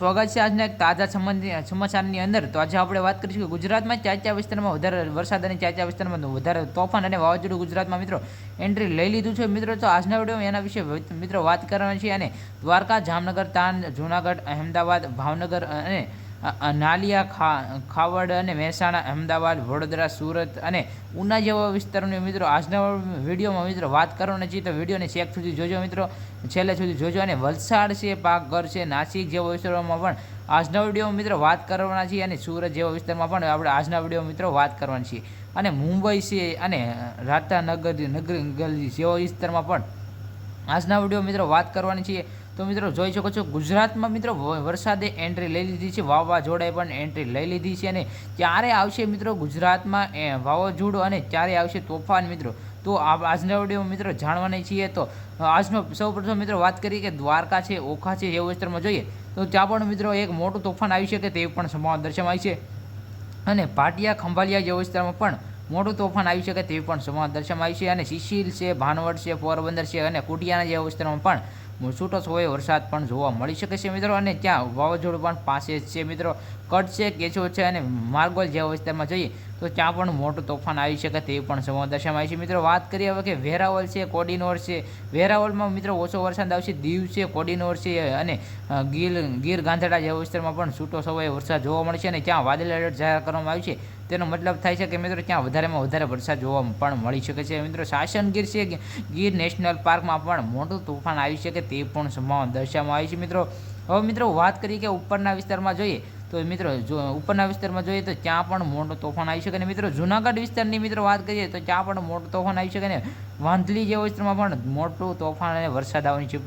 સ્વાગત છે આજના એક તાજા સમાચારની અંદર. તો આજે આપણે વાત કરીશું કે ગુજરાતમાં ચાચા વિસ્તારમાં વધારે વરસાદ અને ચાર વિસ્તારમાં વધારે તોફાન અને વાવાઝોડું ગુજરાતમાં મિત્રો એન્ટ્રી લઈ લીધું છે. મિત્રો, તો આજના વિડીયોમાં એના વિશે મિત્રો વાત કરવાની છે અને દ્વારકા, જામનગર, તાન, જૂનાગઢ, અહેમદાબાદ, ભાવનગર અને નાલિયા ખા ખાવડ અને મહેસાણા, અમદાવાદ, વડોદરા, સુરત અને ઉના જેવા વિસ્તારોની મિત્રો, આજના વિડીયોમાં મિત્રો વાત કરવાના છીએ, તો વિડીયોને ચેક સુધી જોજો મિત્રો. છેલ્લે સુધી જોજો અને વલસાડ છે, પાકઘર છે, નાસિક જેવા વિસ્તારોમાં પણ આજના વિડીયોમાં મિત્રો વાત કરવાના છીએ અને સુરત જેવા વિસ્તારમાં પણ આપણે આજના વીડિયો મિત્રો વાત કરવાની છીએ. અને મુંબઈ છે અને રાતાનગર, નગર ગલી જેવા વિસ્તારમાં પણ આજના વીડિયો મિત્રો વાત કરવાની છીએ. તો મિત્રો જોઈ શકો છો, ગુજરાતમાં મિત્રો વરસાદે એન્ટ્રી લઈ લીધી છે, વાવાઝોડાએ પણ એન્ટ્રી લઈ લીધી છે અને ક્યારે આવશે મિત્રો ગુજરાતમાં વાવાઝોડું અને ક્યારે આવશે તોફાન મિત્રો? તો આજના વીડિયો મિત્રો જાણવાની છીએ તો, આજનો સૌપ્રથમ મિત્રો વાત કરીએ કે દ્વારકા છે, ઓખા છે, એ વિસ્તારમાં જોઈએ તો ત્યાં પણ મિત્રો એક મોટું તોફાન આવી શકે તેવી પણ સંભાવના દર્શાવાય છે. અને ભાટિયા ખંભાલિયા જેવા વિસ્તારમાં પણ મોટું તોફાન આવી શકે તેવી પણ સંભાવના દર્શાવાય છે અને શિશિલ છે, ભાનવડ છે, પોરબંદર છે અને કુટિયાના જેવા વિસ્તારમાં પણ છૂટો છવાયો વરસાદ પણ જોવા મળી શકે છે મિત્રો અને ત્યાં વાવાઝોડું પણ પાસે જ છે મિત્રો. કટ છે કેચો છે અને માર્ગોલ જેવા વિસ્તારમાં જઈએ તો ત્યાં પણ મોટું તોફાન આવી શકે તે પણ સંભાવના આવી છે. મિત્રો, વાત કરીએ હવે કે વેરાવલ છે, કોડીનોર છે. વેરાવલમાં મિત્રો ઓછો વરસાદ આવશે, દીવ છે, કોડીનોર છે અને ગીર ગીર ગાંધડા જેવા વિસ્તારમાં પણ છૂટો સવાય વરસાદ જોવા મળશે અને ત્યાં વાદળ એલર્ટ જાહેર કરવામાં આવ્યું છે. તેનો મતલબ થાય છે કે મિત્રો ત્યાં વધારેમાં વધારે વરસાદ જોવા પણ મળી શકે છે. મિત્રો શાસન ગીર છે, ગીર નેશનલ પાર્કમાં પણ મોટું તોફાન આવી શકે તે પણ સંભાવના દર્શાવવામાં આવી છે. મિત્રો, હવે મિત્રો વાત કરીએ કે ઉપરના વિસ્તારમાં જોઈએ તો મિત્રો જો ઉપરના વિસ્તારમાં જોઈએ તો ત્યાં પણ મોટો તોફાન આવી શકે ને મિત્રો જુનાગઢ વિસ્તારની મિત્રો વાત કરીએ તો ત્યાં પણ મોટો તોફાન આવી શકે ને. વાંધલી જેવા વિસ્તારમાં પણ મોટું તોફાન અને વરસાદ આવવાની છે,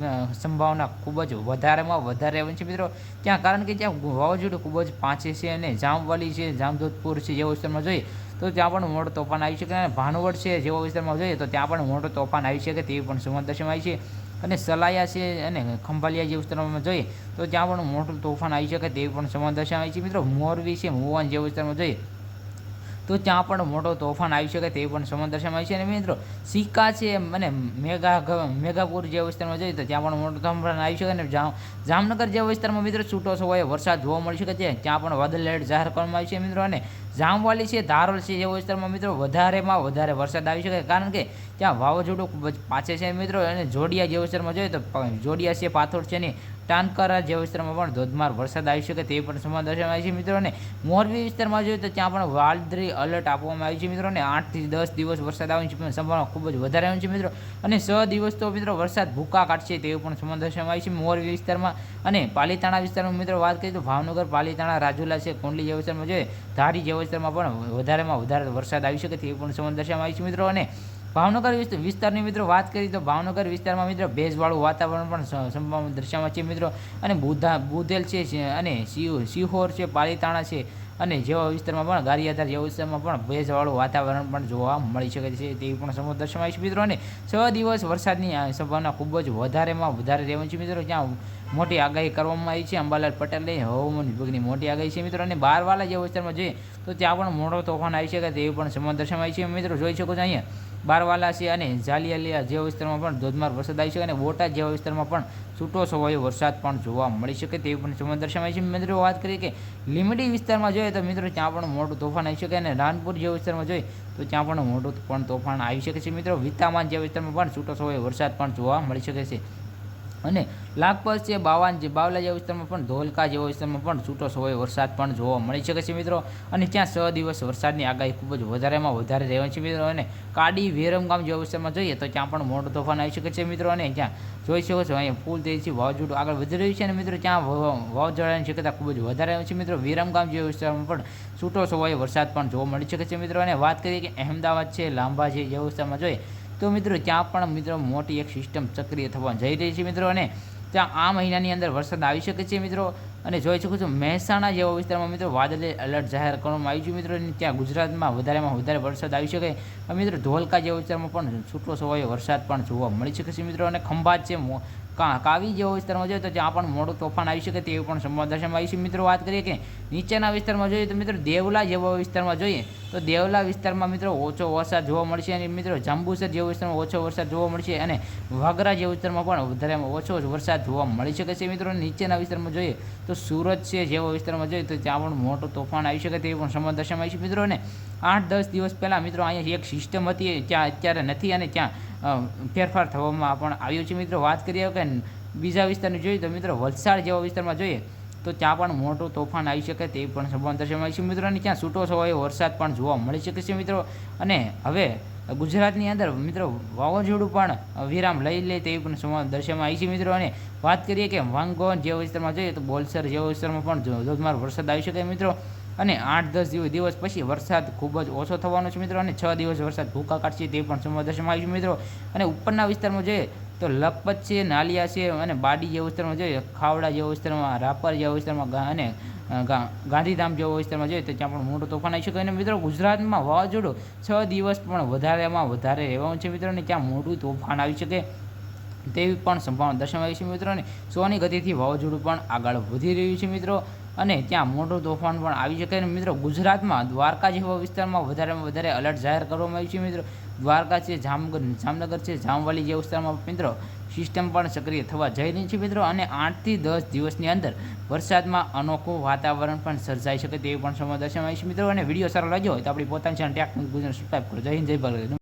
સંભાવના ખૂબ જ વધારેમાં વધારે આવવાની છે મિત્રો. ત્યાં કારણ કે ત્યાં વાવાઝોડું ખૂબ જ પાંચે છે અને જામવાલી છે જામજોધપુર છે જેવા વિસ્તારમાં જોઈએ તો ત્યાં પણ મોટો તોફાન આવી શકે અને ભાનવડ છે જેવા વિસ્તારમાં જોઈએ તો ત્યાં પણ મોટો તોફાન આવી શકે તેવી પણ સંભાવના દર્શાવાય છે. અને સલાયા છે અને ખંભાલિયા જે વિસ્તારમાં જોઈએ તો ત્યાં પણ મોટું તોફાન આવી શકે તેવી પણ સમાન દર્શાવાય છે. મિત્રો, મોરબી છે, મોવાન જે વિસ્તારમાં જોઈએ તો ત્યાં પણ મોટો તોફાન આવી શકે તેવી પણ સમાન દર્શાવાય છે. અને મિત્રો, સિક્કા છે અને મેગા મેઘાપુર જેવા વિસ્તારમાં જોઈએ તો ત્યાં પણ મોટો તોફાન આવી શકે અને જામનગર જેવા વિસ્તારમાં મિત્રો, છૂટો છવાયો વરસાદ જોવા મળી શકે છે. ત્યાં પણ વાદળ જાહેર કરવામાં આવી છે. મિત્રો, અને જામવાલી છે, ધારોલ છે, જેવા વિસ્તારમાં મિત્રો વધારેમાં વધારે વરસાદ આવી શકે, કારણ કે ત્યાં વાવાઝોડું ખૂબ જ પાછે છે મિત્રો. અને જોડિયા જેવા વિસ્તારમાં જોઈએ તો જોડિયા છે, પાથોડ છે ને ટાનકરા જેવા વિસ્તારમાં પણ ધોધમાર વરસાદ આવી શકે તે પણ સંભાવના દર્શાવવામાં આવી છે મિત્રોને. મોરબી વિસ્તારમાં જોઈએ તો ત્યાં પણ વાદળી અલર્ટ આપવામાં આવ્યું છે મિત્રોને. આઠથી દસ દિવસ વરસાદ આવવાની છે સંભાવના ખૂબ જ વધારે આવી છે મિત્રો. અને છ દિવસ તો મિત્રો વરસાદ ભૂકા કાઢશે તેવું પણ સંભાવના દર્શાવવામાં આવી છે મોરબી વિસ્તારમાં. અને પાલીતાણા વિસ્તારમાં મિત્રો વાત કરીએ તો ભાવનગર, પાલીતાણા, રાજુલા છે, કોંડલી જેવા વિસ્તારમાં જોઈએ. ધારી જેવા વિસ્તારમાં પણ વધારેમાં વધારે વરસાદ આવી શકે તેવી પણ સંભાવના દર્શાવવામાં આવી છે મિત્રો. અને ભાવનગર વિસ્ત- વિસ્તારની મિત્રો વાત કરીએ તો ભાવનગર વિસ્તારમાં મિત્રો ભેજવાળું વાતાવરણ પણ દર્શાવવા છે મિત્રો. અને બુધા, બુધેલ છે, અને સિંહ સિહોર છે, પાલીતાણા છે. અને જેવા વિસ્તારમાં પણ ગારિયાધાર જેવા વિસ્તારમાં પણ ભેજવાળું વાતાવરણ પણ જોવા મળી શકે છે તેવી પણ સમૂહ દર્શાવાય છે મિત્રો. અને છ દિવસ વરસાદની સંભાવના ખૂબ જ વધારેમાં વધારે રહેવાની છે મિત્રો. જ્યાં મોટી આગાહી કરવામાં આવી છે. અંબાલાલ પટેલે હવામાન વિભાગની મોટી આગાહી છે મિત્રો. અને બારવાલા જેવા વિસ્તારમાં જોઈએ તો ત્યાં પણ મોટો તોફાન આવી શકે તેવી પણ સંભાવના દર્શાવાય છે મિત્રો. જોઈ શકો છો અહીંયા બારવાલા છે અને જાલિયાલિયા જેવા વિસ્તારમાં પણ ધોધમાર વરસાદ આવી શકે અને બોટાદ જેવા વિસ્તારમાં પણ છૂટો છવાયો વરસાદ પણ જોવા મળી શકે તેવી પણ સંભાવના દર્શાવાય છે. મિત્રો વાત કરીએ કે લીમડી વિસ્તારમાં જોઈએ તો મિત્રો ત્યાં પણ મોટું તોફાન આવી શકે અને રાનપુર જેવા વિસ્તારમાં જોઈએ તો ત્યાં પણ મોટું પણ તોફાન આવી શકે છે મિત્રો. વિતામાન જેવા વિસ્તારમાં પણ છૂટો છવાયો વરસાદ પણ જોવા મળી શકે છે. અને લાગપત છે બાવાન જે બાવલા જેવા વિસ્તારમાં પણ ધોલકા જેવા વિસ્તારમાં પણ છૂટો છવાયો વરસાદ પણ જોવા મળી શકે છે મિત્રો. અને ત્યાં છ દિવસ વરસાદની આગાહી ખૂબ જ વધારેમાં વધારે રહેવાની છે મિત્રો. અને કાડી વિરમગામ જેવા વિસ્તારમાં જોઈએ તો ત્યાં પણ મોટો તોફાન આવી શકે છે મિત્રો. અને ત્યાં જોઈ શકો છો, અહીંયા ફૂલ તેજથી વાવાઝોડું આગળ વધી રહ્યું છે. અને મિત્રો, ત્યાં વાવાઝોડાની શક્યતા ખૂબ જ વધારે આવે છે મિત્રો. વિરમગામ જેવા વિસ્તારમાં પણ છૂટો છવાયો વરસાદ પણ જોવા મળી શકે છે મિત્રો. અને વાત કરીએ કે અહેમદાબાદ છે લાંબા છે જેવા વિસ્તારમાં જોઈએ તો મિત્રો, ત્યાં પણ મિત્રો મોટી એક સિસ્ટમ સક્રિય થવા જઈ રહી છે મિત્રો. અને ત્યાં આ મહિનાની અંદર વરસાદ આવી શકે છે મિત્રો. અને જોઈ શકો છો, મહેસાણા જેવા વિસ્તારમાં મિત્રો વાદળે એલર્ટ જાહેર કરવામાં આવ્યું છે મિત્રો. ત્યાં ગુજરાતમાં વધારેમાં વધારે વરસાદ આવી શકે. મિત્રો ધોલકા જેવા વિસ્તારમાં પણ છૂટો છવાયો વરસાદ પણ જોવા મળી શકે છે મિત્રો. અને ખંભાત છે કાવી જેવા વિસ્તારમાં જોઈએ તો ત્યાં પણ મોડું તોફાન આવી શકે તેવી પણ સંવાદ દર્શાવવામાં આવી છે. મિત્રો વાત કરીએ કે નીચેના વિસ્તારમાં જોઈએ તો મિત્રો દેવલા જેવા વિસ્તારમાં જોઈએ તો દેવલા વિસ્તારમાં મિત્રો ઓછો વરસાદ જોવા મળશે અને મિત્રો જાંબુસર જેવા વિસ્તારમાં ઓછો વરસાદ જોવા મળશે અને વાગરા જેવા વિસ્તારમાં પણ વધારે ઓછો વરસાદ જોવા મળી શકે છે મિત્રો. નીચેના વિસ્તારમાં જોઈએ તો સુરત છે જેવા વિસ્તારમાં જોઈએ તો ત્યાં પણ મોટું તોફાન આવી શકે તેવી પણ સમજ દર્શાવાય છે મિત્રો. અને આઠ દસ દિવસ પહેલાં મિત્રો અહીંયા એક સિસ્ટમ હતી ત્યાં અત્યારે નથી અને ત્યાં ફેરફાર થવામાં પણ આવ્યો છે મિત્રો. વાત કરીએ કે બીજા વિસ્તારની જોઈએ તો મિત્રો વલસાડ જેવા વિસ્તારમાં જોઈએ તો ત્યાં પણ મોટું તોફાન આવી શકે તે પણ સંભાવના દર્શાવાય છે. મિત્રો અને ત્યાં છૂટો છવાયો વરસાદ પણ જોવા મળી શકે છે મિત્રો. અને હવે ગુજરાતની અંદર મિત્રો વાવાઝોડું પણ વિરામ લઈ લે તેવી પણ સંભાવના દર્શાવવામાં આવી છે મિત્રો. અને વાત કરીએ કે વાંગોન જેવા વિસ્તારમાં જોઈએ તો બોલસર જેવા વિસ્તારમાં પણ ધોધમાર વરસાદ આવી શકે મિત્રો. અને આઠ દસ દિવસ દિવસ પછી વરસાદ ખૂબ જ ઓછો થવાનો છે મિત્રો. અને છ દિવસ વરસાદ ભૂકા કાઢશે તે પણ સમય દર્શાવવામાં આવ્યું છે મિત્રો. અને ઉપરના વિસ્તારમાં જોઈએ તો લખપત છે નાલિયા છે અને બાડી જેવા વિસ્તારમાં જોઈએ, ખાવડા જેવા વિસ્તારમાં, રાપર જેવા વિસ્તારમાં અને ગાંધીધામ જેવા વિસ્તારમાં જોઈએ તો ત્યાં પણ મોટું તોફાન આવી શકે. અને મિત્રો ગુજરાતમાં વાવાઝોડું છ દિવસ પણ વધારેમાં વધારે રહેવાનું છે મિત્રો, અને ત્યાં મોટું તોફાન આવી શકે તેવી પણ સંભાવના દર્શાવાઈ છે મિત્રો, અને સોની ગતિથી વાવાઝોડું પણ આગળ વધી રહ્યું છે મિત્રો, અને ત્યાં મોટું તોફાન પણ આવી શકે. અને મિત્રો ગુજરાતમાં દ્વારકા જેવા વિસ્તારમાં વધારેમાં વધારે એલર્ટ જાહેર કરવામાં આવ્યું છે મિત્રો દ્વારકા છે, જામનગર જામનગર છે, જામવાલી જે વિસ્તારમાં મિત્રો સિસ્ટમ પણ સક્રિય થવા જઈ રહી છે મિત્રો. અને આઠથી દસ દિવસની અંદર વરસાદમાં અનોખું વાતાવરણ પણ સર્જાઈ શકે તેવી પણ સમજ દર્શાવાય છે મિત્રો. અને વીડિયો સારો લાગ્યો હોય તો આપણી પોતાની ચેનલ ટેક ગુજરાત સબસ્ક્રાઈબ કરો. જય હિન્દ, જય ભારત.